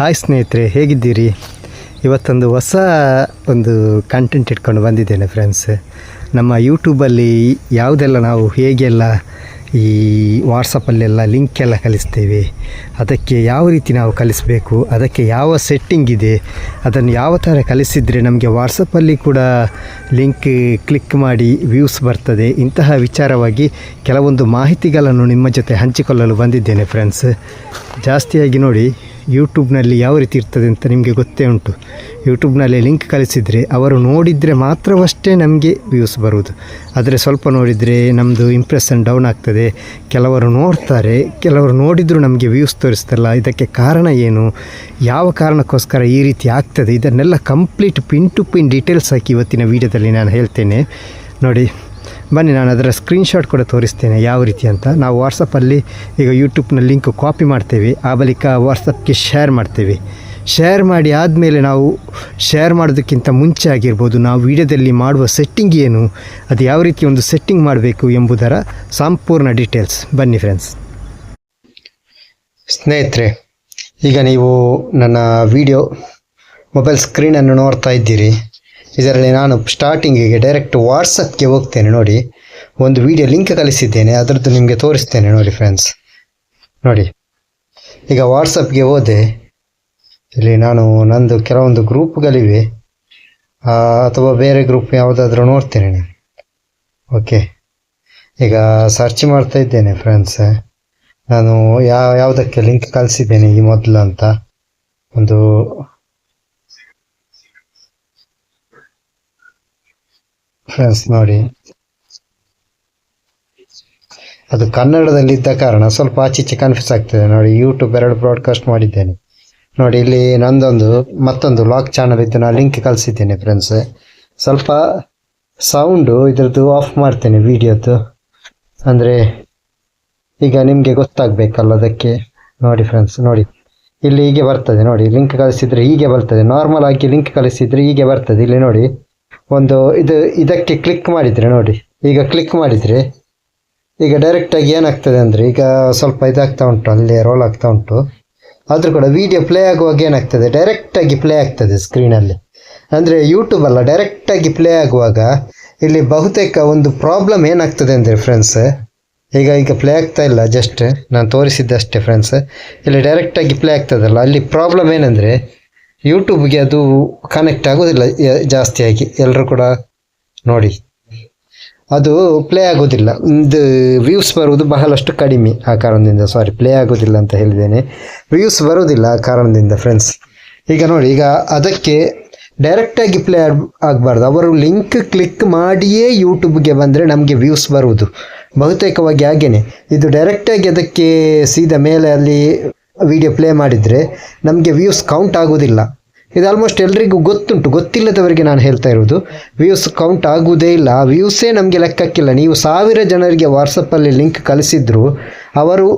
Hi ಸ್ನೇಹಿತರೆ, ಹೇಗಿದ್ದೀರಿ? ಇವತ್ತೊಂದು ಹೊಸ ಒಂದು ಕಂಟೆಂಟ್ ಇಟ್ಕೊಂಡು ಬಂದಿದ್ದೇನೆ ಫ್ರೆಂಡ್ಸ್ ನಮ್ಮ ಯೂಟ್ಯೂಬಲ್ಲಿ ಯಾವುದೆಲ್ಲ ನಾವು ಹೇಗೆಲ್ಲ ಈ ವಾಟ್ಸಪ್ಪಲ್ಲೆಲ್ಲ ಲಿಂಕ್ ಎಲ್ಲ ಕಲಿಸ್ತೇವೆ ಅದಕ್ಕೆ ಯಾವ ರೀತಿ ನಾವು ಕಲಿಸಬೇಕು ಅದಕ್ಕೆ ಯಾವ ಸೆಟ್ಟಿಂಗ್ ಇದೆ, ಅದನ್ನು ಯಾವ ಥರ ಕಲಿಸಿದರೆ ನಮಗೆ ವಾಟ್ಸಪ್ಪಲ್ಲಿ ಕೂಡ ಲಿಂಕ್ ಕ್ಲಿಕ್ ಮಾಡಿ ವ್ಯೂಸ್ ಬರ್ತದೆ, ಇಂತಹ ವಿಚಾರವಾಗಿ ಕೆಲವೊಂದು ಮಾಹಿತಿಗಳನ್ನು ನಿಮ್ಮ ಜೊತೆ ಹಂಚಿಕೊಳ್ಳಲು ಬಂದಿದ್ದೇನೆ ಫ್ರೆಂಡ್ಸ್ ಜಾಸ್ತಿಯಾಗಿ ನೋಡಿ ಯೂಟ್ಯೂಬ್ನಲ್ಲಿ ಯಾವ ರೀತಿ ಇರ್ತದೆ ಅಂತ ನಿಮಗೆ ಗೊತ್ತೇ ಉಂಟು. ಯೂಟ್ಯೂಬ್ನಲ್ಲಿ ಲಿಂಕ್ ಕಳಿಸಿದರೆ ಅವರು ನೋಡಿದರೆ ಮಾತ್ರವಷ್ಟೇ ನಮಗೆ ವ್ಯೂಸ್ ಬರುವುದು. ಆದರೆ ಸ್ವಲ್ಪ ನೋಡಿದರೆ ನಮ್ಮದು ಇಂಪ್ರೆಷನ್ ಡೌನ್ ಆಗ್ತದೆ. ಕೆಲವರು ನೋಡ್ತಾರೆ, ಕೆಲವರು ನೋಡಿದರೂ ನಮಗೆ ವ್ಯೂಸ್ ತೋರಿಸ್ತಲ್ಲ, ಇದಕ್ಕೆ ಕಾರಣ ಏನು? ಯಾವ ಕಾರಣಕ್ಕೋಸ್ಕರ ಈ ರೀತಿ ಆಗ್ತದೆ? ಇದನ್ನೆಲ್ಲ complete pin to pin details ಹಾಕಿ ಇವತ್ತಿನ ವೀಡಿಯೋದಲ್ಲಿ ನಾನು ಹೇಳ್ತೇನೆ. ನೋಡಿ. ಬನ್ನಿ, ನಾನು ಅದರ ಸ್ಕ್ರೀನ್ಶಾಟ್ ಕೂಡ ತೋರಿಸ್ತೇನೆ, ಯಾವ ರೀತಿ ಅಂತ. ನಾವು ವಾಟ್ಸಪ್ಪಲ್ಲಿ ಈಗ ಯೂಟ್ಯೂಬ್ನ ಲಿಂಕ್ ಕಾಪಿ ಮಾಡ್ತೇವೆ, ಆ ಬಳಿಕ ವಾಟ್ಸಪ್ಗೆ ಶೇರ್ ಮಾಡ್ತೇವೆ. ಶೇರ್ ಮಾಡಿ ಆದಮೇಲೆ ನಾವು ಶೇರ್ ಮಾಡೋದಕ್ಕಿಂತ ಮುಂಚೆ ಆಗಿರ್ಬೋದು, ನಾವು ವಿಡಿಯೋದಲ್ಲಿ ಮಾಡುವ ಸೆಟ್ಟಿಂಗ್ ಏನು, ಅದು ಯಾವ ರೀತಿ ಒಂದು ಸೆಟ್ಟಿಂಗ್ ಮಾಡಬೇಕು ಎಂಬುದರ ಸಂಪೂರ್ಣ ಡೀಟೇಲ್ಸ್ ಬನ್ನಿ ಫ್ರೆಂಡ್ಸ್ ಸ್ನೇಹಿತರೆ, ಈಗ ನೀವು ನನ್ನ ವಿಡಿಯೋ ಮೊಬೈಲ್ ಸ್ಕ್ರೀನನ್ನು ನೋಡ್ತಾ ಇದ್ದೀರಿ. ಇದರಲ್ಲಿ ನಾನು ಸ್ಟಾರ್ಟಿಂಗಿಗೆ ಡೈರೆಕ್ಟ್ ವಾಟ್ಸಪ್ಗೆ ಹೋಗ್ತೇನೆ ನೋಡಿ. ಒಂದು ವಿಡಿಯೋ ಲಿಂಕ್ ಕಳಿಸಿದ್ದೇನೆ, ಅದರದ್ದು ನಿಮಗೆ ತೋರಿಸ್ತೇನೆ ನೋಡಿ ಫ್ರೆಂಡ್ಸ್ ನೋಡಿ. ಈಗ ವಾಟ್ಸಪ್ಗೆ ಹೋದೆ. ಇಲ್ಲಿ ನಾನು ನಂದು ಕೆಲವೊಂದು ಗ್ರೂಪ್ಗಳಿವೆ ಅಥವಾ ಬೇರೆ ಗ್ರೂಪ್ ಯಾವುದಾದ್ರೂ ನೋಡ್ತೇನೆ ನಾನು. ಓಕೆ ಈಗ ಸರ್ಚ್ ಮಾಡ್ತಾ ಇದ್ದೇನೆ ಫ್ರೆಂಡ್ಸ್ ನಾನು ಯಾವ ಯಾವುದಕ್ಕೆ ಲಿಂಕ್ ಕಳಿಸಿದ್ದೇನೆ ಈ ಮೊದಲು ಅಂತ. ಒಂದು ಫ್ರೆಂಡ್ಸ್ ನೋಡಿ. ಅದು ಕನ್ನಡದಲ್ಲಿ ಇದ್ದ ಕಾರಣ ಸ್ವಲ್ಪ ಆಚೀಚೆ ಕನ್ಫ್ಯೂಸ್ ಆಗ್ತದೆ. ನೋಡಿ ಯೂಟ್ಯೂಬ್ ಎರಡು ಬ್ರಾಡ್ಕಾಸ್ಟ್ ಮಾಡಿದ್ದೇನೆ. ನೋಡಿ, ಇಲ್ಲಿ ನಂದೊಂದು, ಮತ್ತೊಂದು ಲಾಕ್ ಚಾನಲ್ ಇದ್ದು ನಾನು ಲಿಂಕ್ ಕಳಿಸಿದ್ದೇನೆ ಫ್ರೆಂಡ್ಸ್ ಸ್ವಲ್ಪ ಸೌಂಡು ಇದರದ್ದು ಆಫ್ ಮಾಡ್ತೇನೆ ವಿಡಿಯೋದ್ದು ಅಂದರೆ, ಈಗ ನಿಮಗೆ ಗೊತ್ತಾಗಬೇಕಲ್ಲ ಅದಕ್ಕೆ. ನೋಡಿ ಫ್ರೆಂಡ್ಸ್ ನೋಡಿ. ಇಲ್ಲಿ ಹೀಗೆ ಬರ್ತದೆ. ನೋಡಿ ಲಿಂಕ್ ಕಳಿಸಿದರೆ ಹೀಗೆ ಬರ್ತದೆ. ನಾರ್ಮಲ್ ಆಗಿ ಲಿಂಕ್ ಕಳಿಸಿದರೆ ಹೀಗೆ ಬರ್ತದೆ. ಇಲ್ಲಿ ನೋಡಿ. ಒಂದು ಇದು ಇದಕ್ಕೆ ಕ್ಲಿಕ್ ಮಾಡಿದರೆ ನೋಡಿ. ಈಗ ಕ್ಲಿಕ್ ಮಾಡಿದರೆ ಈಗ ಡೈರೆಕ್ಟಾಗಿ ಏನಾಗ್ತದೆ ಅಂದರೆ ಈಗ ಸ್ವಲ್ಪ ಇದಾಗ್ತಾ ಉಂಟು, ಅಲ್ಲಿ ರೋಲ್ ಆಗ್ತಾ ಉಂಟು. ಆದರೂ ಕೂಡ ವಿಡಿಯೋ ಪ್ಲೇ ಆಗುವಾಗ ಏನಾಗ್ತದೆ? ಡೈರೆಕ್ಟಾಗಿ ಪ್ಲೇ ಆಗ್ತದೆ ಸ್ಕ್ರೀನಲ್ಲಿ ಅಂದರೆ ಯೂಟ್ಯೂಬ್ ಅಲ್ಲ ಡೈರೆಕ್ಟಾಗಿ ಪ್ಲೇ ಆಗುವಾಗ ಇಲ್ಲಿ ಬಹುತೇಕ ಒಂದು ಪ್ರಾಬ್ಲಮ್ ಏನಾಗ್ತದೆ ಅಂದರೆ ಫ್ರೆಂಡ್ಸ್ ಈಗ ಈಗ ಪ್ಲೇ ಆಗ್ತಾ ಇಲ್ಲ ಜಸ್ಟ್ ನಾನು ತೋರಿಸಿದ್ದಷ್ಟೇ ಫ್ರೆಂಡ್ಸ್ ಇಲ್ಲಿ ಡೈರೆಕ್ಟಾಗಿ ಪ್ಲೇ ಆಗ್ತದಲ್ಲ, ಅಲ್ಲಿ ಪ್ರಾಬ್ಲಮ್ ಏನಂದರೆ ಯೂಟ್ಯೂಬ್ಗೆ ಅದು ಕನೆಕ್ಟ್ ಆಗೋದಿಲ್ಲ ಜಾಸ್ತಿಯಾಗಿ ಎಲ್ಲರೂ ಕೂಡ ನೋಡಿ. ಅದು ಪ್ಲೇ ಆಗೋದಿಲ್ಲ. ಒಂದು ವ್ಯೂಸ್ ಬರುವುದು ಬಹಳಷ್ಟು ಕಡಿಮೆ ಆ ಕಾರಣದಿಂದ. ಸಾರಿ ಪ್ಲೇ ಆಗೋದಿಲ್ಲ ಅಂತ ಹೇಳಿದ್ದೇನೆ. ವ್ಯೂಸ್ ಬರೋದಿಲ್ಲ ಆ ಕಾರಣದಿಂದ ಫ್ರೆಂಡ್ಸ್ ಈಗ ನೋಡಿ, ಈಗ ಅದಕ್ಕೆ ಡೈರೆಕ್ಟಾಗಿ ಪ್ಲೇ ಆಗಬಾರ್ದು. ಅವರು ಲಿಂಕ್ ಕ್ಲಿಕ್ ಮಾಡಿಯೇ ಯೂಟ್ಯೂಬ್ಗೆ ಬಂದರೆ ನಮಗೆ ವ್ಯೂಸ್ ಬರುವುದು. ಬಹುತೇಕವಾಗಿ ಹಾಗೇನೆ. ಇದು ಡೈರೆಕ್ಟಾಗಿ ಅದಕ್ಕೆ ಸೀದಾ ಮೇಲೆ ಅಲ್ಲಿ ವಿಡಿಯೋ ಪ್ಲೇ ಮಾಡಿದರೆ ನಮಗೆ ವ್ಯೂಸ್ ಕೌಂಟ್ ಆಗೋದಿಲ್ಲ. ಇದು ಆಲ್ಮೋಸ್ಟ್ ಎಲ್ರಿಗೂ ಗೊತ್ತುಂಟು, ಗೊತ್ತಿಲ್ಲದವರಿಗೆ ನಾನು ಹೇಳ್ತಾ ಇರೋದು ವ್ಯೂಸ್ ಕೌಂಟ್ ಆಗುವುದೇ ಇಲ್ಲ, ಆ ವ್ಯೂಸೇ ನಮಗೆ ಲೆಕ್ಕಕ್ಕಿಲ್ಲ. ನೀವು ಸಾವಿರ ಜನರಿಗೆ ವಾಟ್ಸಪ್ಪಲ್ಲಿ ಲಿಂಕ್ ಕಳಿಸಿದ್ರು, ಅವರು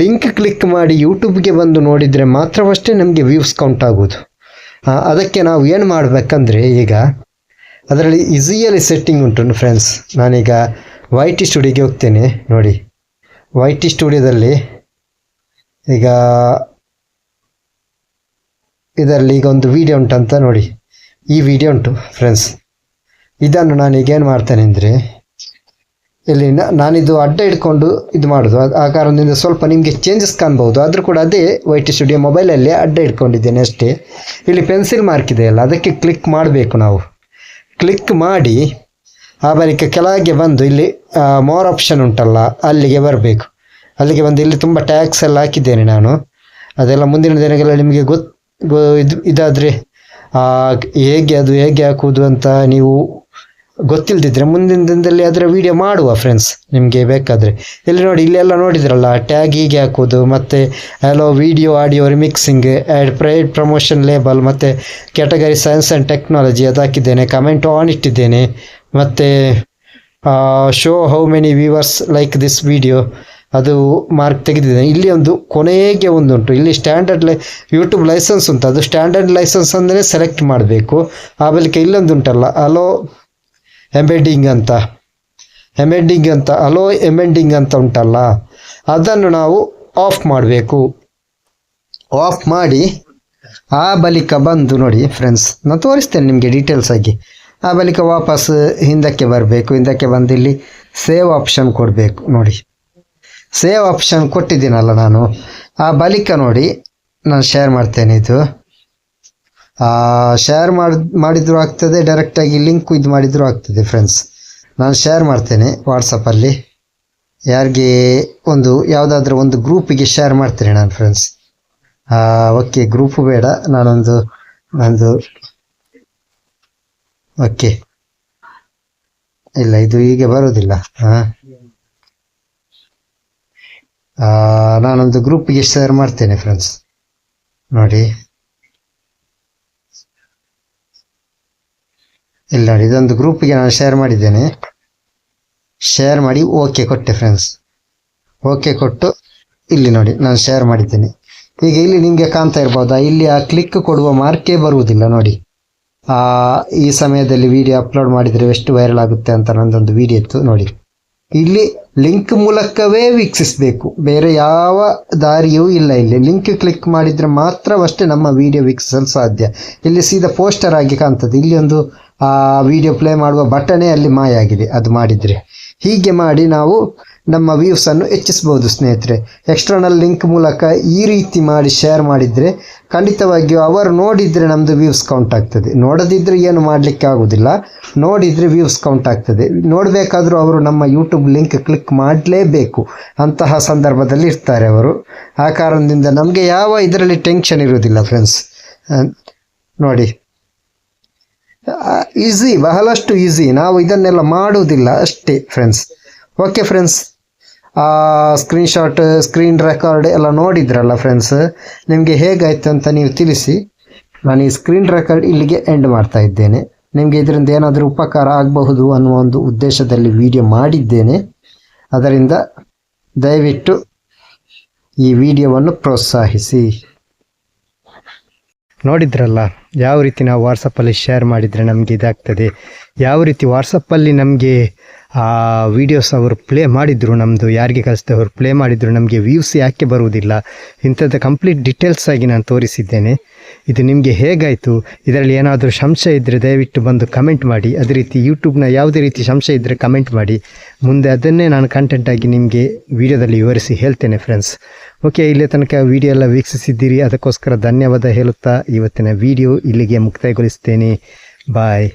ಲಿಂಕ್ ಕ್ಲಿಕ್ ಮಾಡಿ ಯೂಟ್ಯೂಬ್ಗೆ ಬಂದು ನೋಡಿದರೆ ಮಾತ್ರವಷ್ಟೇ ನಮಗೆ ವ್ಯೂಸ್ ಕೌಂಟ್ ಆಗೋದು ಅದಕ್ಕೆ ನಾವು ಏನು ಮಾಡಬೇಕಂದ್ರೆ ಈಗ, ಅದರಲ್ಲಿ ಈಸಿಯಲ್ಲಿ ಸೆಟ್ಟಿಂಗ್ ಉಂಟು ಫ್ರೆಂಡ್ಸ್ ನಾನೀಗ ವೈ ಟಿ ಸ್ಟುಡಿಯೋಗೆ ಹೋಗ್ತೇನೆ, ನೋಡಿ. ವೈ ಟಿ ಸ್ಟುಡಿಯೋದಲ್ಲಿ ಈಗ ಇದರಲ್ಲಿ ಈಗ ಒಂದು ವಿಡಿಯೋ ಉಂಟಂತ ನೋಡಿ. ಈ ವಿಡಿಯೋ ಉಂಟು ಫ್ರೆಂಡ್ಸ್ ಇದನ್ನು ನಾನು ಈಗ ಏನು ಮಾಡ್ತೇನೆ ಅಂದರೆ, ಇಲ್ಲಿ ನಾನಿದು ಅಡ್ಡ ಇಟ್ಕೊಂಡು ಇದು ಮಾಡೋದು. ಆ- ಆ ಕಾರಣದಿಂದ ಸ್ವಲ್ಪ ನಿಮಗೆ ಚೇಂಜಸ್ ಕಾಣ್ಬೋದು ಆದರೂ ಕೂಡ ಅದೇ ವೈಟ್ ಸ್ಟುಡಿಯೋ ಮೊಬೈಲಲ್ಲಿ ಅಡ್ಡ ಇಟ್ಕೊಂಡಿದ್ದೇನೆ ಅಷ್ಟೇ. ಇಲ್ಲಿ ಪೆನ್ಸಿಲ್ ಮಾರ್ಕ್ ಇದೆ ಅಲ್ಲ, ಅದಕ್ಕೆ ಕ್ಲಿಕ್ ಮಾಡಬೇಕು ನಾವು. ಕ್ಲಿಕ್ ಮಾಡಿ, ಆ ಬಳಿಕ ಕೆಳಗೆ ಬಂದು ಇಲ್ಲಿ ಮೋರ್ ಆಪ್ಷನ್ ಉಂಟಲ್ಲ, ಅಲ್ಲಿಗೆ ಬರಬೇಕು. ಅಲ್ಲಿಗೆ ಬಂದು ಇಲ್ಲಿ ತುಂಬ ಟ್ಯಾಕ್ಸ್ ಎಲ್ಲ ಹಾಕಿದ್ದೇನೆ ನಾನು. ಅದೆಲ್ಲ ಮುಂದಿನ ದಿನಗಳಲ್ಲಿ ನಿಮಗೆ ಗೊತ್ತು ಇದು, ಇದಾದರೆ ಹೇಗೆ ಅದು ಹೇಗೆ ಹಾಕುವುದು ಅಂತ ನೀವು ಗೊತ್ತಿಲ್ಲದಿದ್ದರೆ ಮುಂದಿನ ದಿನದಲ್ಲಿ ಅದರ ವಿಡಿಯೋ ಮಾಡುವ ಫ್ರೆಂಡ್ಸ್ ನಿಮಗೆ ಬೇಕಾದರೆ. ಇಲ್ಲಿ ನೋಡಿ ಇಲ್ಲೆಲ್ಲ ನೋಡಿದ್ರಲ್ಲ ಟ್ಯಾಗ್ ಹೀಗೆ ಹಾಕೋದು ಮತ್ತು hello video audio remixing add paid promotion label ಮತ್ತು ಕ್ಯಾಟಗರಿ ಸೈನ್ಸ್ ಆ್ಯಂಡ್ ಟೆಕ್ನಾಲಜಿ ಅದು ಹಾಕಿದ್ದೇನೆ ಕಮೆಂಟ್ ಆನ್ ಇಟ್ಟಿದ್ದೇನೆ, ಮತ್ತು show how many viewers like this video ಅದು ಮಾರ್ಕ್ ತೆಗೆದಿದ್ದೇನೆ. ಇಲ್ಲಿ ಒಂದು ಕೊನೆಗೆ ಒಂದು ಉಂಟು ಇಲ್ಲಿ ಸ್ಟ್ಯಾಂಡರ್ಡ್ ಲೈ ಯೂಟ್ಯೂಬ್ ಲೈಸೆನ್ಸ್ ಉಂಟು. ಅದು ಸ್ಟ್ಯಾಂಡರ್ಡ್ ಲೈಸೆನ್ಸ್ ಅಂದರೆ ಸೆಲೆಕ್ಟ್ ಮಾಡಬೇಕು. ಆ ಬಳಿಕ ಇಲ್ಲೊಂದು ಉಂಟಲ್ಲ ಅಲೋ ಎಂಬೆಡಿಂಗ್ ಅಂತ. ಎಮೆಂಡಿಂಗ್ ಅಂತ ಅಲೋ ಎಮೆಂಡಿಂಗ್ ಅಂತ ಉಂಟಲ್ಲ, ಅದನ್ನು ನಾವು ಆಫ್ ಮಾಡಬೇಕು. ಆಫ್ ಮಾಡಿ, ಆ ಬಳಿಕ ಬಂದು ನೋಡಿ ಫ್ರೆಂಡ್ಸ್ ನಾನು ತೋರಿಸ್ತೇನೆ ನಿಮಗೆ ಡೀಟೇಲ್ಸ್ ಆಗಿ. ಆ ಬಳಿಕ ವಾಪಸ್ ಹಿಂದಕ್ಕೆ ಬರಬೇಕು. ಹಿಂದಕ್ಕೆ ಬಂದು ಇಲ್ಲಿ ಸೇವ್ ಆಪ್ಷನ್ ಕೊಡಬೇಕು ನೋಡಿ. ಸೇವ್ ಆಪ್ಷನ್ ಕೊಟ್ಟಿದ್ದೀನಲ್ಲ ನಾನು. ಆ ಬಳಿಕ ನೋಡಿ ನಾನು ಶೇರ್ ಮಾಡ್ತೇನೆ ಇದು. ಶೇರ್ ಮಾಡಿ, ಮಾಡಿದ್ರು ಆಗ್ತದೆ ಡೈರೆಕ್ಟಾಗಿ ಲಿಂಕ್ ಇದು ಮಾಡಿದ್ರು ಆಗ್ತದೆ ಫ್ರೆಂಡ್ಸ್ ನಾನು ಶೇರ್ ಮಾಡ್ತೇನೆ ವಾಟ್ಸಪ್ಪಲ್ಲಿ ಯಾರಿಗೆ ಒಂದು, ಯಾವುದಾದ್ರೂ ಒಂದು ಗ್ರೂಪಿಗೆ ಶೇರ್ ಮಾಡ್ತೇನೆ ನಾನು ಫ್ರೆಂಡ್ಸ್ ಓಕೆ ಗ್ರೂಪು ಬೇಡ. ನಾನೊಂದು, ನಂದು ಓಕೆ ಇಲ್ಲ, ಇದು ಹೀಗೆ ಬರೋದಿಲ್ಲ. ಹಾಂ. ನಾನೊಂದು ಗ್ರೂಪಿಗೆ ಶೇರ್ ಮಾಡ್ತೇನೆ ಫ್ರೆಂಡ್ಸ್ ನೋಡಿ. ಇಲ್ಲ ನೋಡಿ, ಇದೊಂದು ಗ್ರೂಪಿಗೆ ನಾನು ಶೇರ್ ಮಾಡಿದ್ದೇನೆ. ಶೇರ್ ಮಾಡಿ ಓಕೆ ಕೊಟ್ಟೆ ಫ್ರೆಂಡ್ಸ್ ಓಕೆ ಕೊಟ್ಟು ಇಲ್ಲಿ ನೋಡಿ, ನಾನು ಶೇರ್ ಮಾಡಿದ್ದೇನೆ. ಈಗ ಇಲ್ಲಿ ನಿಮಗೆ ಕಾಣ್ತಾ ಇರ್ಬೋದಾ, ಇಲ್ಲಿ ಆ ಕ್ಲಿಕ್ ಕೊಡುವ ಮಾರ್ಕೇ ಬರುವುದಿಲ್ಲ ನೋಡಿ. ಈ ಸಮಯದಲ್ಲಿ ವಿಡಿಯೋ ಅಪ್ಲೋಡ್ ಮಾಡಿದರೆ ಎಷ್ಟು ವೈರಲ್ ಆಗುತ್ತೆ ಅಂತ ನಂದೊಂದು ವಿಡಿಯೋ ಇತ್ತು ನೋಡಿ. ಇಲ್ಲಿ ಲಿಂಕ್ ಮೂಲಕವೇ ವೀಕ್ಷಿಸಬೇಕು. ಬೇರೆ ಯಾವ ದಾರಿಯೂ ಇಲ್ಲ ಇಲ್ಲಿ. ಲಿಂಕ್ ಕ್ಲಿಕ್ ಮಾಡಿದ್ರೆ ಮಾತ್ರವಷ್ಟೇ ನಮ್ಮ ವಿಡಿಯೋ ವೀಕ್ಷಿಸಲು ಸಾಧ್ಯ. ಇಲ್ಲಿ ಸೀದಾ ಪೋಸ್ಟರ್ ಆಗಿ ಕಾಣ್ತದೆ. ಇಲ್ಲಿ ಒಂದು ವಿಡಿಯೋ ಪ್ಲೇ ಮಾಡುವ ಬಟನೇ ಅಲ್ಲಿ ಮಾಯ ಆಗಿದೆ ಅದು ಮಾಡಿದರೆ. ಹೀಗೆ ಮಾಡಿ ನಾವು ನಮ್ಮ ವ್ಯೂಸ್ ಅನ್ನು ಹೆಚ್ಚಿಸಬಹುದು, ಸ್ನೇಹಿತರೆ. ಎಕ್ಸ್ಟರ್ನಲ್ ಲಿಂಕ್ ಮೂಲಕ ಈ ರೀತಿ ಮಾಡಿ ಶೇರ್ ಮಾಡಿದರೆ ಖಂಡಿತವಾಗಿಯೂ ಅವರು ನೋಡಿದರೆ ನಮ್ಮದು ವ್ಯೂಸ್ ಕೌಂಟ್ ಆಗ್ತದೆ. ನೋಡದಿದ್ದರೆ ಏನು ಮಾಡಲಿಕ್ಕೆ ಆಗೋದಿಲ್ಲ. ನೋಡಿದರೆ ವ್ಯೂಸ್ ಕೌಂಟ್ ಆಗ್ತದೆ. ನೋಡಬೇಕಾದ್ರೂ ಅವರು ನಮ್ಮ ಯೂಟ್ಯೂಬ್ ಲಿಂಕ್ ಕ್ಲಿಕ್ ಮಾಡಲೇಬೇಕು ಅಂತಹ ಸಂದರ್ಭದಲ್ಲಿ ಇರ್ತಾರೆ ಅವರು. ಆ ಕಾರಣದಿಂದ ನಮಗೆ ಯಾವ ಇದರಲ್ಲಿ ಟೆನ್ಷನ್ ಇರುವುದಿಲ್ಲ ಫ್ರೆಂಡ್ಸ್ ನೋಡಿ. ಈಸಿ ಬಹಳಷ್ಟು ಈಸಿ ನಾವು ಇದನ್ನೆಲ್ಲ ಮಾಡುವುದಿಲ್ಲ ಅಷ್ಟೇ friends okay friends screenshot screen record ಎಲ್ಲ ನೋಡಿದ್ರಲ್ಲ ಫ್ರೆಂಡ್ಸ್ ನಿಮಗೆ ಹೇಗಾಯ್ತು ಅಂತ ನೀವು ತಿಳಿಸಿ. ನಾನು ಈ ಸ್ಕ್ರೀನ್ ರೆಕಾರ್ಡ್ ಇಲ್ಲಿಗೆ ಎಂಡ್ ಮಾಡ್ತಾ ಇದ್ದೇನೆ. ನಿಮಗೆ ಇದರಿಂದ ಏನಾದರೂ ಉಪಕಾರ ಆಗಬಹುದು ಅನ್ನುವ ಒಂದು ಉದ್ದೇಶದಲ್ಲಿ ವಿಡಿಯೋ ಮಾಡಿದ್ದೇನೆ. ಅದರಿಂದ ದಯವಿಟ್ಟು ಈ ವಿಡಿಯೋವನ್ನು ಪ್ರೋತ್ಸಾಹಿಸಿ. ನೋಡಿದ್ರಲ್ಲ, ಯಾವ ರೀತಿ ನಾವು ವಾಟ್ಸಪ್ಪಲ್ಲಿ ಶೇರ್ ಮಾಡಿದರೆ ನಮಗೆ ಇದಾಗ್ತದೆ? ಯಾವ ರೀತಿ ವಾಟ್ಸಪ್ಪಲ್ಲಿ ನಮಗೆ, ಆ ವಿಡಿಯೋಸ್ ಅವರು ಪ್ಲೇ ಮಾಡಿದರು ನಮ್ಮದು ಯಾರಿಗೆ ಕಲಿಸ್ದೆ ಅವರು ಪ್ಲೇ ಮಾಡಿದರು, ನಮಗೆ ವ್ಯೂಸ್ ಯಾಕೆ ಬರುವುದಿಲ್ಲ, ಇಂಥದ್ದು ಕಂಪ್ಲೀಟ್ ಡಿಟೇಲ್ಸ್ ಆಗಿ ನಾನು ತೋರಿಸಿದ್ದೇನೆ. ಇದು ನಿಮಗೆ ಹೇಗಾಯಿತು? ಇದರಲ್ಲಿ ಏನಾದರೂ ಸಂಶಯ ಇದ್ದರೆ ದಯವಿಟ್ಟು ಬಂದು ಕಮೆಂಟ್ ಮಾಡಿ. ಅದೇ ರೀತಿ ಯೂಟ್ಯೂಬ್ನ ಯಾವುದೇ ರೀತಿ ಸಂಶಯ ಇದ್ದರೆ ಕಮೆಂಟ್ ಮಾಡಿ. ಮುಂದೆ ಅದನ್ನೇ ನಾನು ಕಂಟೆಂಟಾಗಿ ನಿಮಗೆ ವಿಡಿಯೋದಲ್ಲಿ ವಿವರಿಸಿ ಹೇಳ್ತೇನೆ ಫ್ರೆಂಡ್ಸ್ ಓಕೆ ಇಲ್ಲೇ ತನಕ ವಿಡಿಯೋ ಎಲ್ಲ ವೀಕ್ಷಿಸಿದ್ದೀರಿ. ಅದಕ್ಕೋಸ್ಕರ ಧನ್ಯವಾದ ಹೇಳುತ್ತಾ, ಇವತ್ತಿನ ವಿಡಿಯೋ ಇಲ್ಲಿಗೆ ಮುಕ್ತಾಯಗೊಳಿಸ್ತೇನೆ. ಬಾಯ್